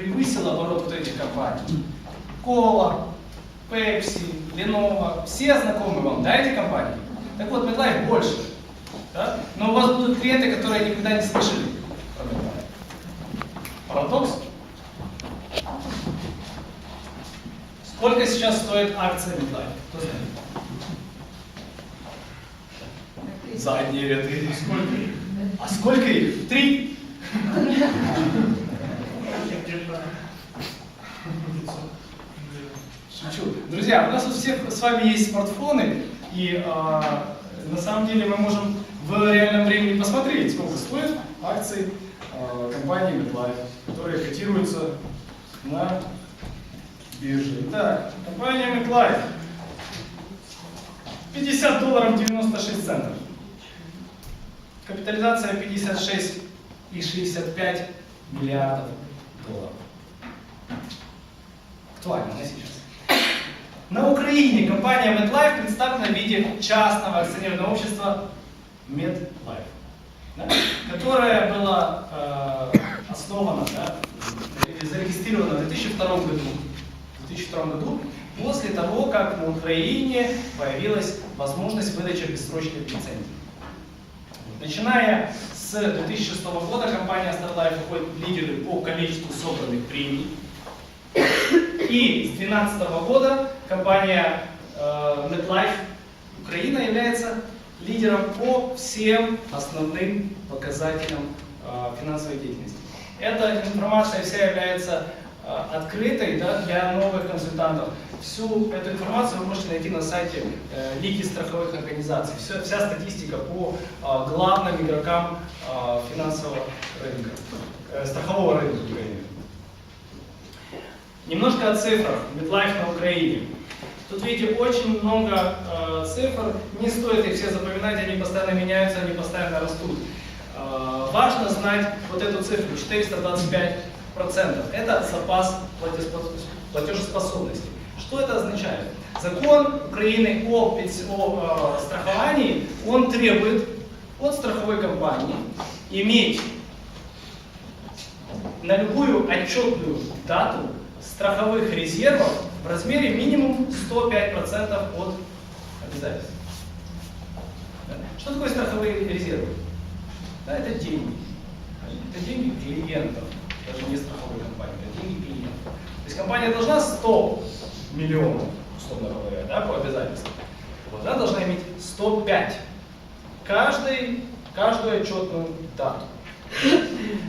превысил оборот вот этих компаний. Кола, Pepsi, Lenovo, все знакомы вам, да, эти компании? Так вот, MetLife больше. Да? Но у вас будут клиенты, которые никогда не слышали про. Парадокс? Сколько сейчас стоит акция MetLife? Кто знает? Задние ряды. Сколько их? А сколько их? Три? Шучу. Друзья, у нас у всех с вами есть смартфоны, и а, на самом деле мы можем в реальном времени посмотреть, сколько стоят акции а, компании MetLife, которые котируются на бирже. Итак, компания MetLife. 50 долларов 96 центов. Капитализация 56 и 65 миллиардов долларов. Актуально, да, сейчас? На Украине компания MetLife представлена в виде частного акционерного общества MetLife, да, которое было э, основано, да, зарегистрировано в 2002 году. В 2002 году после того, как на Украине появилась возможность выдачи бессрочных лицензий. Начиная с 2006 года компания StarLife входит в лидеры по количеству собранных премий. И с 2012 года компания э, MetLife Украина является лидером по всем основным показателям э, финансовой деятельности. Эта информация вся является э, открытой да, для новых консультантов. Всю эту информацию вы можете найти на сайте э, Лиги страховых организаций. Все, вся статистика по э, главным игрокам э, финансового рынка, э, страхового рынка Украины. Немножко о цифрах. MetLife на Украине. Тут видите очень много э, цифр, не стоит их все запоминать, они постоянно меняются, они постоянно растут. Э, важно знать вот эту цифру, 425%. Это запас платежеспособности. Что это означает? Закон Украины о, о э, страховании, он требует от страховой компании иметь на любую отчетную дату страховых резервов в размере минимум 105% от обязательств. Что такое страховые резервы? Да, это деньги. Это деньги клиентов, даже не страховой компании, это деньги клиентов. То есть компания должна 100 миллионов, условно говоря, да, по обязательствам. Вот она должна иметь 105 каждый, каждую отчетную дату.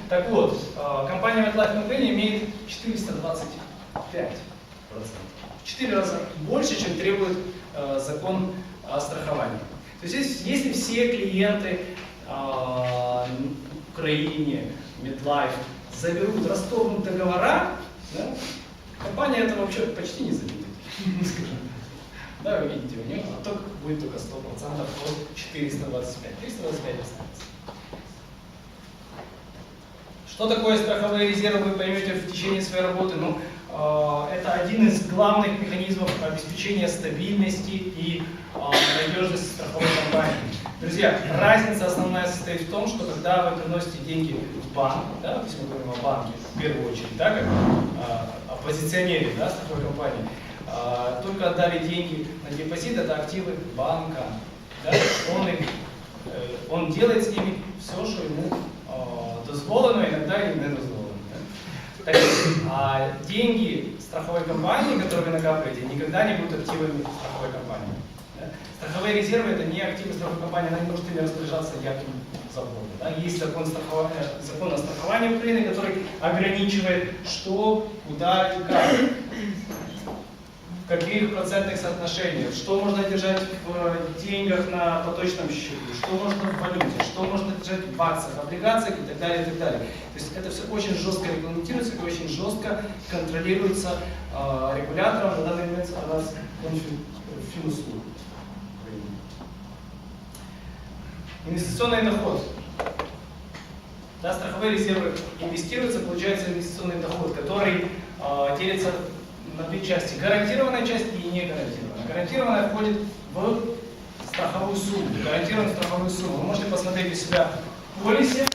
Так вот, э, компания MetLife Ukraine имеет 425 в 4 раза больше, чем требует э, закон о страховании. То есть, если все клиенты э, Украине, MetLife заберут, расторгнут договора, да, компания это вообще почти не заберет. Да, вы видите, у нее отток будет только 100% от 425. 325 останется. Что такое страховые резервы, вы поймете в течение своей работы. Ну, э, это один из главных механизмов обеспечения стабильности и э, надежности страховой компании. Друзья, разница основная состоит в том, что когда вы приносите деньги в банк, да, если мы говорим о банке в первую очередь, да, как э, о позиционере да, страховой компании, э, только отдали деньги на депозит, это активы банка. Да, он, их, э, он делает с ними все, что ему э, дозволено, иногда и не дозволено. Да. Так, а деньги страховой компании, которые вы накапливаете, никогда не будут активами страховой компании. Страховые резервы это не активы страховой компании, она не может ими распоряжаться яким законом. Да. Есть закон, страхования, закон о страховании Украины, который ограничивает, что, куда и как каких процентных соотношениях, что можно держать в деньгах на поточном счету, что можно в валюте, что можно держать в акциях, облигациях и так далее, и так далее. То есть это все очень жестко регламентируется и очень жестко контролируется э, регулятором, на данный момент у нас Финуслуг. Инвестиционный доход. Да, страховые резервы инвестируются, получается инвестиционный доход, который э, делится на две части. Гарантированная часть и не гарантированная. Гарантированная входит в страховую сумму. Гарантированную страховую сумму. Вы можете посмотреть у себя в полисе.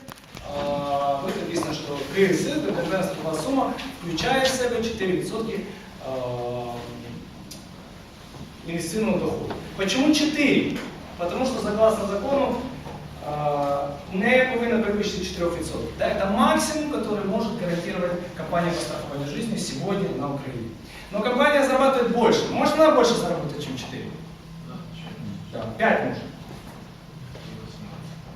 Будет написано, что ДСС, державна страхова сума, включає в себе 4% е, инвестиционного дохода. Почему 4? Потому что согласно закону э, не повинно превысить 4%. Да, это максимум, который может гарантировать компания по страхованию жизни сегодня на Украине. Но компания зарабатывает больше. Может она больше заработать, чем 4? Да, 5 может.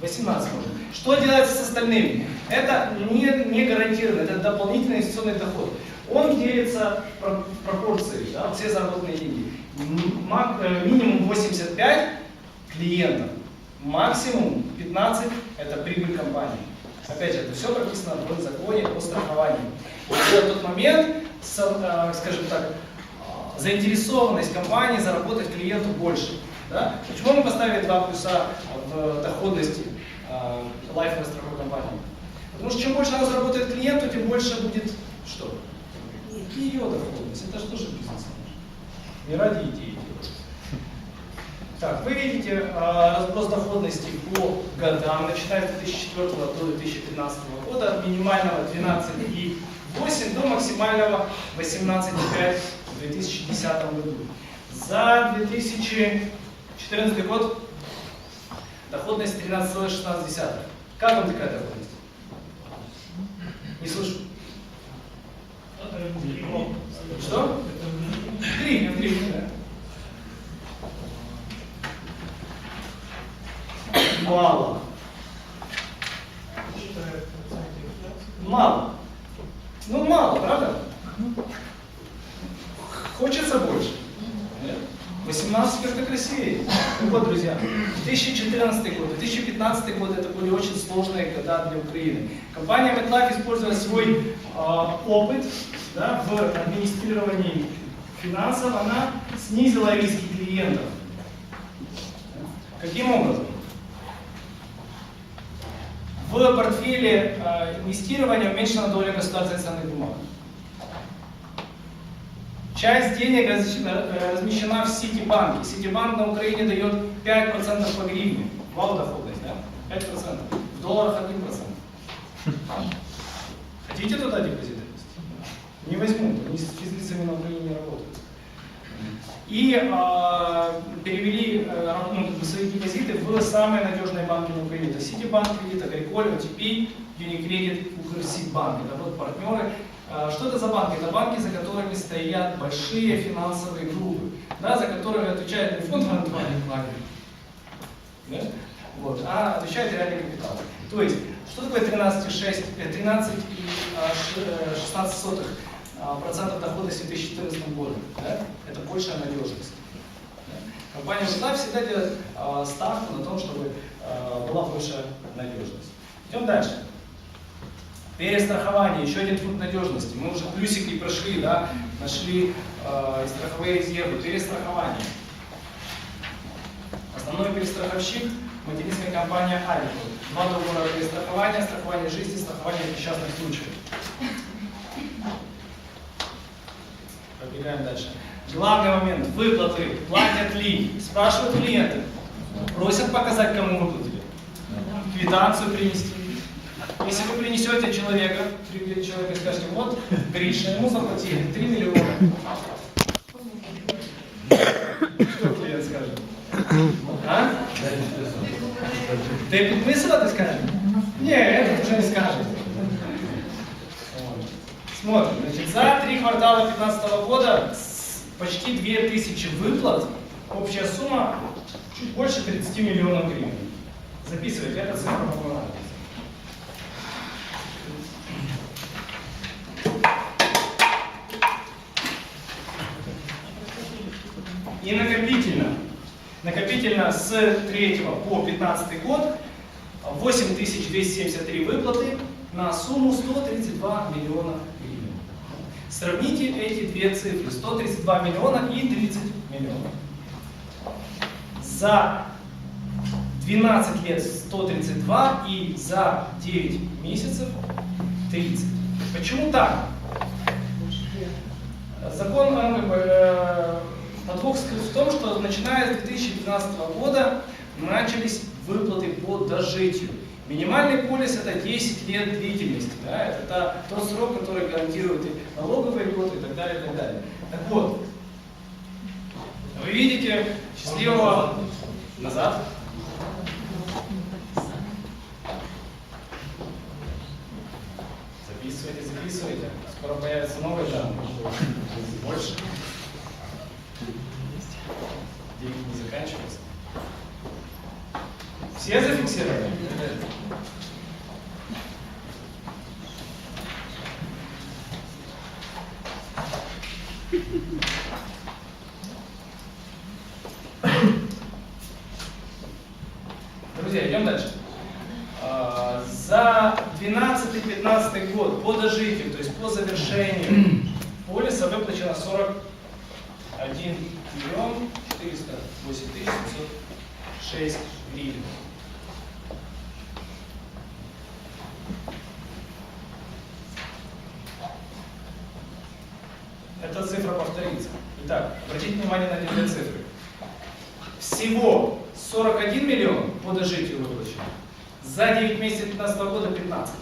18 может. Что делается с остальными? Это не, не гарантированно, это дополнительный инвестиционный доход. Он делится в пропорции, да, все заработанные деньги. Э, минимум 85 клиентов, максимум 15 это прибыль компании. Опять же, это все прописано в законе о страховании. В тот момент, э, скажем так, э, заинтересованность компании заработать клиенту больше. Да? Почему мы поставили два плюса в доходности лайфовой страховой компании? Потому что чем больше она заработает клиенту, тем больше будет что? Ее доходность. Это же тоже бизнес. Не ради идеи Так, вы видите э, разброс доходности по годам, начиная с 2004 до 2015 года, от минимального 12,8 до максимального 18,5 в 2010 году. За 2014 год доходность 13,16. Как вам такая доходность? Не слышу. Что? Три, три, да? Мало. Мало. Ну, мало, правда? Хочется больше. 18 это красивее. Так вот, друзья, 2014 год, 2015 год это были очень сложные года для Украины. Компания MetLife, используя свой э, опыт да, в администрировании финансов, она снизила риски клиентов. Каким образом? В портфеле э, инвестирования уменьшена доля государственных ценных бумаг. Часть денег э, размещена в Ситибанке. Ситибанк на Украине дает 5% по гривне. Вау доходность, да? 5%. В долларах 1%. Хотите туда депозиты? Не возьмут, они с физлицами на Украине не работают. И э, перевели э, ну, свои депозиты в самые надежные банки на Украине. Это Ситибанк, Кредит, Агриколь, OTP, Unicredit, Укрсибанк. Это вот партнеры. Э, что это за банки? Это банки, за которыми стоят большие финансовые группы, да, за которыми отвечает не фонд гарантирования вкладов, да? вот, а отвечает реальный капитал. То есть, что такое 13,6, 13 и 16 сотых а, процентов доходности в 2014 году. Да? Это большая надежность. Да? Компания Мета всегда делает э, ставку на том, чтобы э, была большая надежность. Идем дальше. Перестрахование, еще один пункт надежности. Мы уже плюсики прошли, да, нашли э, страховые резервы. Перестрахование. Основной перестраховщик – материнская компания Альфа. Два договора перестрахования, страхование жизни, страхование несчастных случаев. Пробегаем дальше. Главный момент. Выплаты. Платят ли? Спрашивают клиенты. Просят показать, кому выплатили. Квитанцию принести. Если вы принесете человека, человека скажете, вот, Гриша, ему заплатили 3 миллиона. Что клиент скажет? А? Ты підписувати скажешь? Нет, это уже не скажет. Смотрим. Значит, за три квартала 2015 года почти 2000 выплат, общая сумма чуть больше 30 миллионов гривен. Записывайте, это цифра по И накопительно. Накопительно с 3 по 15 год 8273 выплаты на сумму 132 миллиона. Сравните эти две цифры, 132 миллиона и 30 миллионов. За 12 лет 132 и за 9 месяцев 30. Почему так? Закон э, подвох в том, что начиная с 2012 года начались выплаты по дожитию. Минимальный полис это 10 лет длительности. Да? Это та, тот срок, который гарантирует и налоговый год и так далее, и так далее. Так вот, вы видите счастливого назад. Записывайте, записывайте. Скоро появится новый жанр. Больше. Деньги не заканчиваются. Все зафиксировали? Друзья, идем дальше. А, За 12-15 год по дожитию, то есть по завершению полиса выплачено 41 миллион 408 тысяч 706 гривен. Эта цифра повторится. Итак, обратите внимание на эти две цифры. Всего 41 миллион по дожитию выплачено. За 9 месяцев 2015 года 15.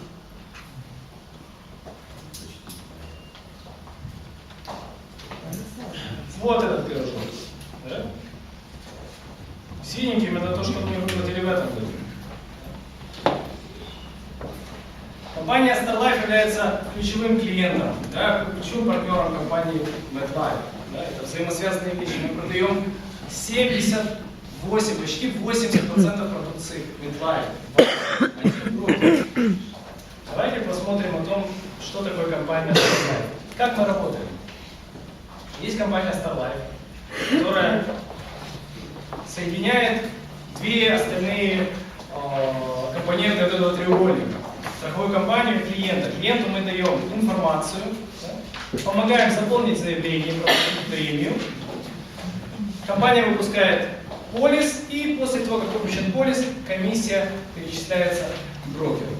Вот этот пирожок. Да? Синеньким это то, что мы выплатили в этом году. Компания StarLife является ключевым клиентом, да, ключевым партнером компании MedLife. Да, это взаимосвязанные вещи. Мы продаем 78, почти 80% продукции MedLife. Давайте посмотрим о том, что такое компания StarLife. Как мы работаем? Есть компания StarLife, которая соединяет две остальные э, компоненты этого треугольника. Страховую компанию и клиента. Клиенту мы даем информацию, да, помогаем заполнить заявление про премию. Компания выпускает полис, и после того, как выпущен полис, комиссия перечисляется брокеру.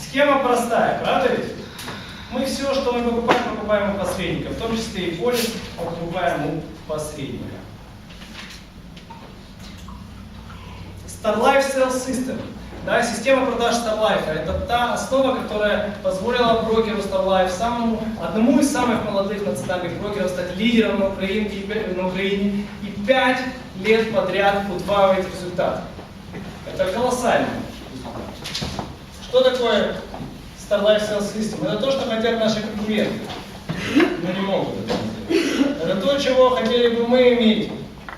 Схема простая, правда ведь? Мы все, что мы покупаем, покупаем у посредника, в том числе и полис покупаем у посредника. StarLife Sales System. Да, система продаж StarLife это та основа, которая позволила брокеру StarLife, самому, одному из самых молодых национальных брокеров, стать лидером на Украине, на Украине и пять лет подряд удваивать результат. Это колоссально. Что такое StarLife Sales System? Это то, что хотят наши конкуренты, но не могут это сделать. Это то, чего хотели бы мы иметь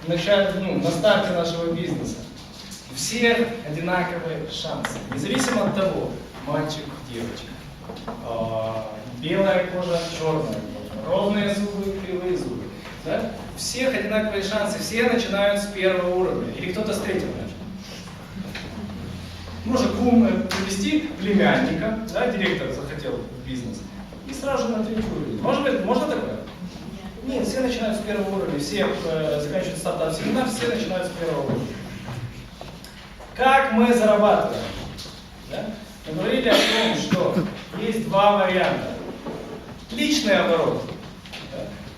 в начале, ну, на старте нашего бизнеса. У всех одинаковые шансы, независимо от того, мальчик, девочка, а, белая кожа, черная кожа, ровные зубы, кривые зубы. Да? Всех одинаковые шансы, все начинают с первого уровня, или кто-то с третьего начал. Можно кум привести племянника, да, директор захотел в бизнес, и сразу же на третий уровень. Может быть, можно такое? Нет, все начинают с первого уровня, все э, заканчивают стартап-семинар, все начинают с первого уровня. Как мы зарабатываем? Да? Мы говорили о том, что есть два варианта. Личный оборот.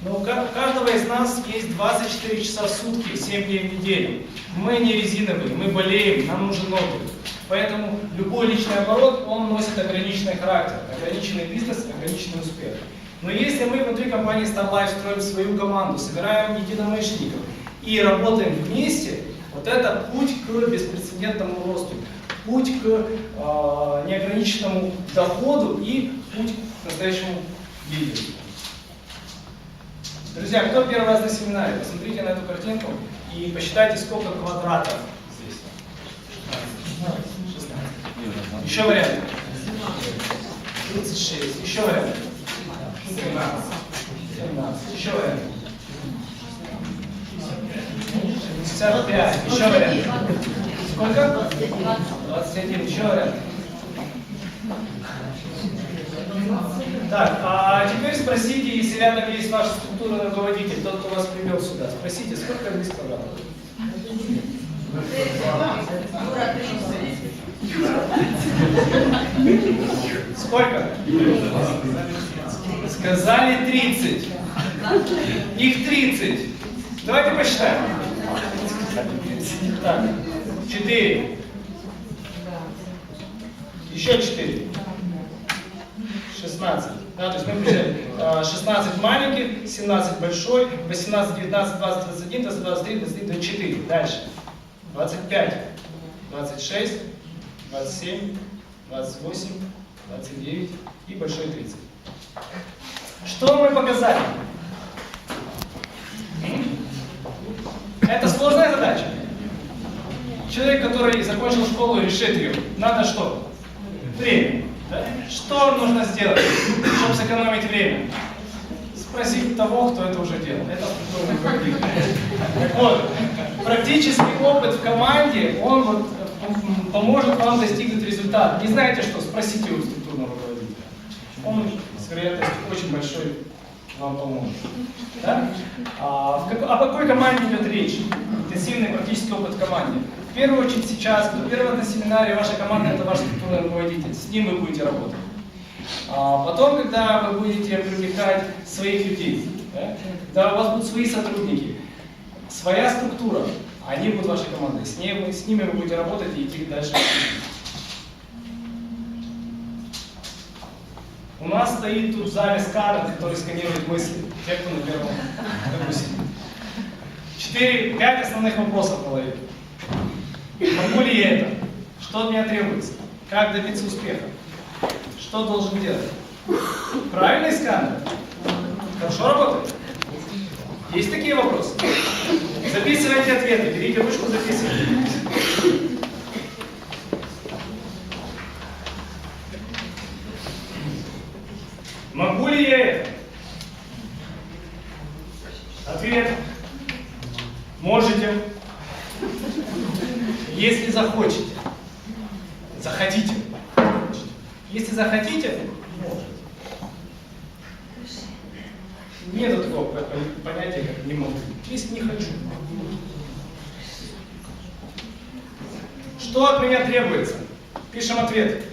Но у каждого из нас есть 24 часа в сутки, 7 дней в неделю. Мы не резиновые, мы болеем, нам нужен отдых. Поэтому любой личный оборот, он носит ограниченный характер, ограниченный бизнес, ограниченный успех. Но если мы внутри компании StarLife строим свою команду, собираем единомышленников и работаем вместе, вот это путь к беспрецедентному росту, путь к э, неограниченному доходу и путь к настоящему. Друзья, кто первый раз на семинаре? Посмотрите на эту картинку и посчитайте, сколько квадратов здесь. 16. Еще вариант. 36. Еще вариант. 17. 17. Еще вариант. 65. Еще вариант. Сколько? 21. Еще вариант. Так, а теперь спросите, если рядом есть ваш структурный руководитель, тот, кто вас привел сюда, спросите, сколько здесь квадратов? Сколько? Сказали 30. Их 30. Давайте посчитаем. Так, 4, Еще 4. 16. Да, то есть мы э, 16 маленьких, 17 большой, 18, 19, 20, 21, 22, 23, 23, 24. Дальше. 25, 26, 27, 28, 29 и большой 30. Что мы показали? Это сложная задача. Человек, который закончил школу решит ее, надо что? Время. Да? Что нужно сделать, чтобы сэкономить время? Спросить того, кто это уже делал. Это вот, практический опыт в команде, он вот поможет вам достигнуть результата. Не знаете что? Спросите у структурного руководителя. Он с вероятностью очень большой вам поможет. Да? А, в как- о какой команде идет речь? Интенсивный практический опыт в команде. В первую очередь сейчас, кто первый на семинаре, ваша команда это ваш структурный руководитель. С ним вы будете работать. А потом, когда вы будете привлекать своих людей, да, когда у вас будут свои сотрудники, своя структура, они будут вашей командой. С ними, с ними вы будете работать и идти дальше. У нас стоит тут в зале сканер, который сканирует мысли. Те, кто на первом сидит. Четыре, пять основных вопросов в. Могу ли я это? Что от меня требуется? Как добиться успеха? Что должен делать? Правильный сканер? Хорошо работает? Есть такие вопросы? Записывайте ответы, берите ручку, записывайте. Могу ли я это? Ответ. Можете. Если захочете. Захотите. Если захотите, можете. Нет такого по- по- понятия, как не могу. Если не хочу. Что от меня требуется? Пишем ответ.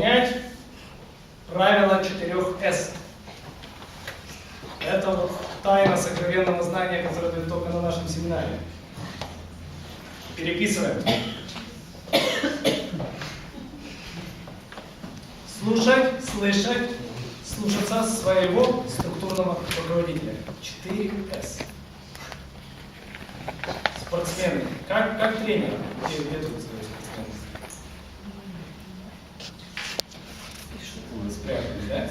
Выполнять правило 4 С. Это вот тайна сокровенного знания, которое дают только на нашем семинаре. Переписываем. Слушать, слышать, слушаться своего структурного руководителя. 4 С. Спортсмены. Как, как тренер. Где, где тут э, спортсмены? Вы спрятали, да?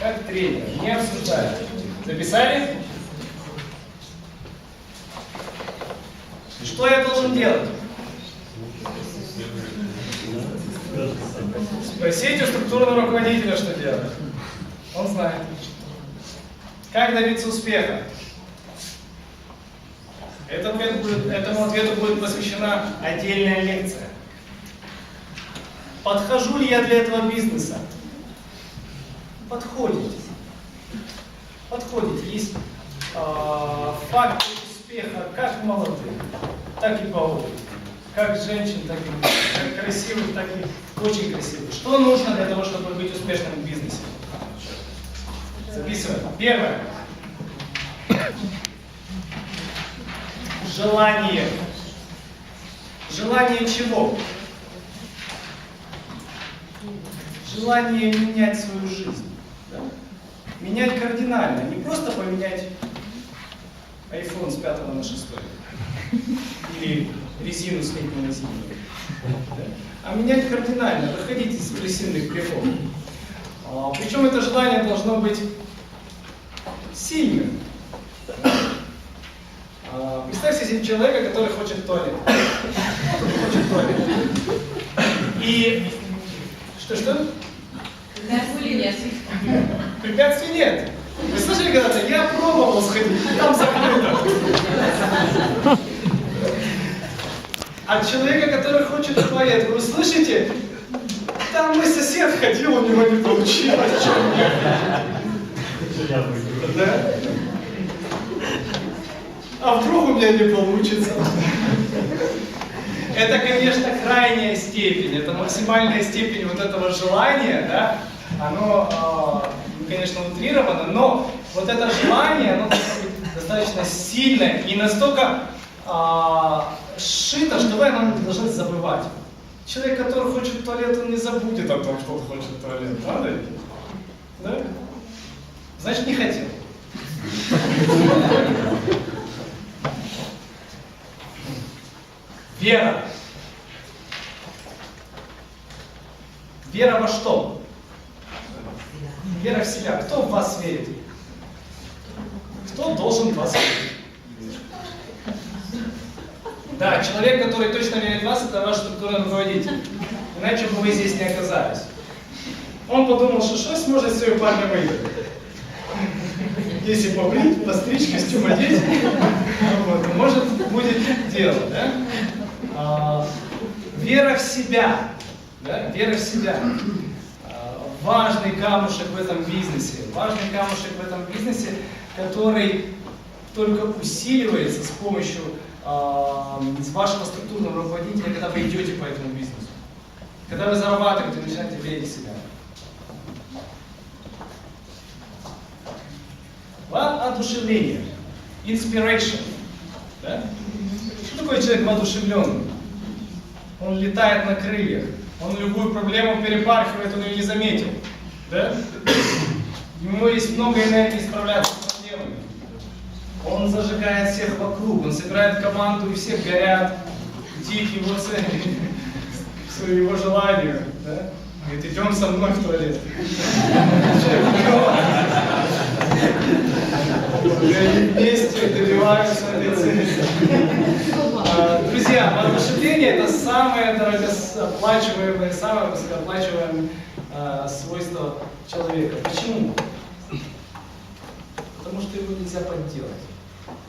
Как тренер. Не обсуждали. Записали? Что я должен делать? Спросите у структурного руководителя, что делать. Он знает. Как добиться успеха? Этому ответу будет, этому ответу будет посвящена отдельная лекция. Подхожу ли я для этого бизнеса? Подходите. Подходите. Есть а, факты успеха как молодых, так и поопытных. Как женщин, так и мужчин. Как красивых, так и очень красивых. Что нужно для того, чтобы быть успешным в бизнесе? Записываем. Первое. Желание. Желание чего? Желание менять свою жизнь. да? Менять кардинально. Не просто поменять iPhone с 5 на 6. Или резину с летнего на зимнюю. Да? А менять кардинально. Выходить из крысиных грехов. А, Причем это желание должно быть сильным. А, Представьте себе человека, который хочет туалет. Хочет туалет. И что-что? Препятствий нет. Препятствий нет. Вы слышали когда-то? Я пробовал сходить, там закрыто. От человека, который хочет в туалет, вы слышите? Там мой сосед ходил, у него не получилось. Да? А вдруг у меня не получится? Это, конечно, крайняя степень, это максимальная степень вот этого желания, да, оно, э, конечно, утрировано, но вот это желание, оно достаточно сильное и настолько а, сшито, что вы о нем не должны забывать. Человек, который хочет в туалет, он не забудет о том, что он хочет в туалет. Правда? Да? Значит, не хотел. Вера. Вера во что? Вера в себя. Кто в вас верит? Кто должен в вас верить? Да, человек, который точно верит в вас, это ваш структурный руководитель. Иначе бы вы здесь не оказались. Он подумал, что что сможет свою парня выиграть. Если побрить, постричь, костюм одеть, вот, может будет дело, да? А, вера в себя, да? вера в себя. А, важный камушек в этом бизнесе, важный камушек в этом бизнесе, который только усиливается с помощью а, вашего структурного руководителя, когда вы идете по этому бизнесу. Когда вы зарабатываете, начинаете верить в себя. Воодушевление. Inspiration. Да? Что такое человек воодушевленный? Он летает на крыльях. Он любую проблему перепархивает, он ее не заметил. Да? У него есть много энергии справляться с проблемами. Он зажигает всех вокруг, он собирает команду, и все горят, идти к его цели, к его желанию. Да? Говорит, идем со мной в туалет. И вместе добиваются этой цели. А, Друзья, воодушевление это самое дорогооплачиваемое, самое высокооплачиваемое а, свойство человека. Почему? Потому что его нельзя подделать.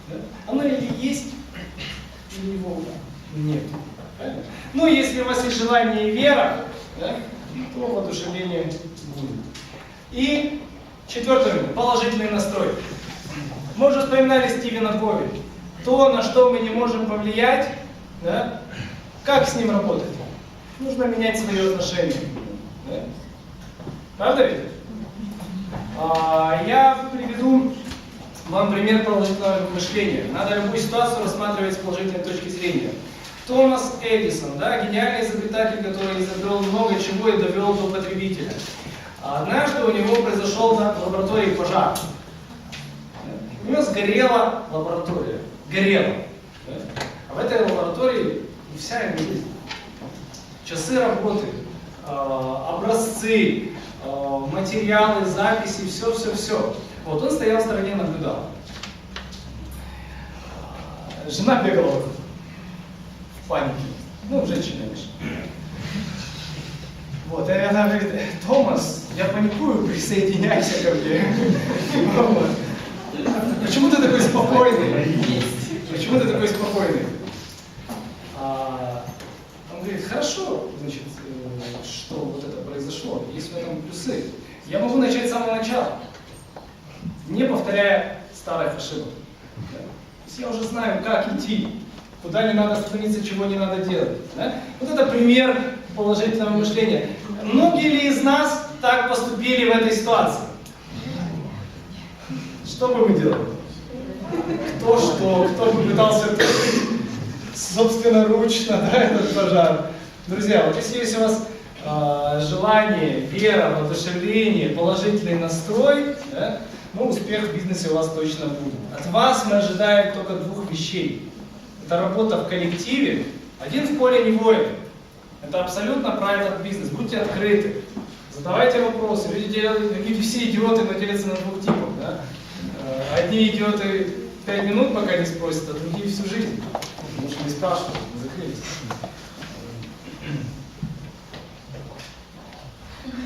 Да? Оно или есть, или его нет. Правильно? Ну, если у вас есть желание и вера, да, то воодушевление будет. И четвертое, положительный настрой. Мы уже вспоминали Стивена Кови. То, на что мы не можем повлиять, да, как с ним работать? Нужно менять свои отношения. Да? Правда ведь? А, я приведу вам пример положительного мышления. Надо любую ситуацию рассматривать с положительной точки зрения. Томас Эдисон, да, гениальный изобретатель, который изобрел много чего и довел до потребителя. Однажды у него произошел в лаборатории пожар. У него сгорела лаборатория. Горела. Да? А в этой лаборатории вся его жизнь. Часы работы, а, образцы, а, материалы, записи, все-все-все. Вот он стоял в стороне, наблюдал. Жена бегала в панике. Ну, женщина, конечно. Вот, и она говорит, Томас, я паникую, присоединяйся ко мне. Почему ты такой спокойный? Почему ты такой спокойный? А, он говорит, хорошо, значит, э, что вот это произошло, есть в этом плюсы. Я могу начать с самого начала, не повторяя старых ошибок. То есть я уже знаю, как идти, куда не надо остановиться, чего не надо делать. Да? Вот это пример положительного мышления. Многие ли из нас так поступили в этой ситуации? Что бы мы делали? Кто что, кто бы пытался тушить собственноручно да, этот пожар. Друзья, вот если есть у вас э, желание, вера, воодушевление, положительный настрой, да, ну, успех в бизнесе у вас точно будет. От вас мы ожидаем только двух вещей. Это работа в коллективе, один в поле не воин. Это абсолютно правильный бизнес. Будьте открыты. Задавайте вопросы. Люди, делают, люди все идиоты, но делятся на двух типов. Одни идиоты пять минут, пока не спросят, а другие всю жизнь. Потому что не спрашивают, закрылись.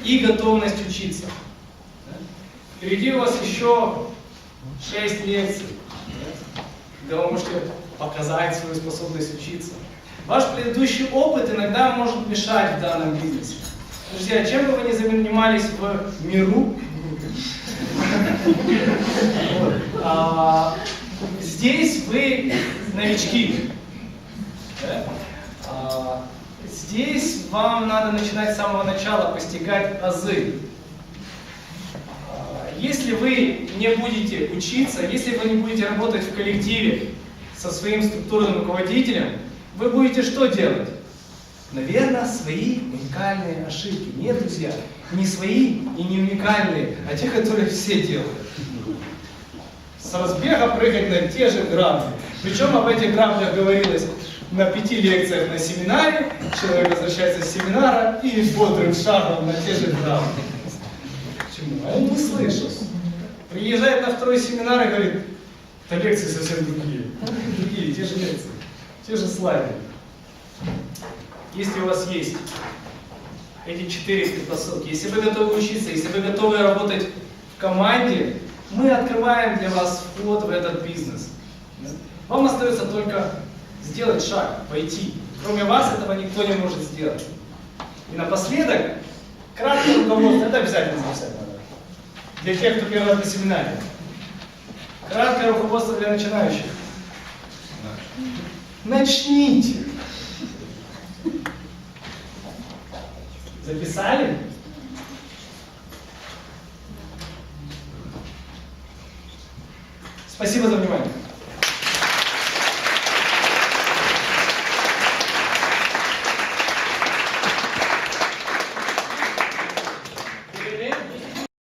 И готовность учиться. Впереди у вас еще 6 лекций, где вы можете показать свою способность учиться. Ваш предыдущий опыт иногда может мешать в данном бизнесе. Друзья, чем бы вы ни занимались в миру, здесь вы новички. А, здесь вам надо начинать с самого начала постигать азы. А, Если вы не будете учиться, если вы не будете работать в коллективе со своим структурным руководителем, вы будете что делать? Наверное, свои уникальные ошибки. Нет, друзья, не свои и не уникальные, а те, которые все делают. С разбега прыгать на те же грабли. Причем об этих граблях говорилось на пяти лекциях на семинаре. Человек возвращается с семинара и бодрым шагом на те же грабли. Почему? А он не слышал. Приезжает на второй семинар и говорит, да лекции совсем другие. Другие, те же лекции, те же слайды. Если у вас есть эти четыре предпосылки, если вы готовы учиться, если вы готовы работать в команде, мы открываем для вас вход в этот бизнес. Вам остается только сделать шаг, пойти. Кроме вас этого никто не может сделать. И напоследок, краткое руководство, это обязательно записать надо. Для тех, кто первый раз на семинаре. Краткое руководство для начинающих. Начните. Записали? Спасибо за внимание.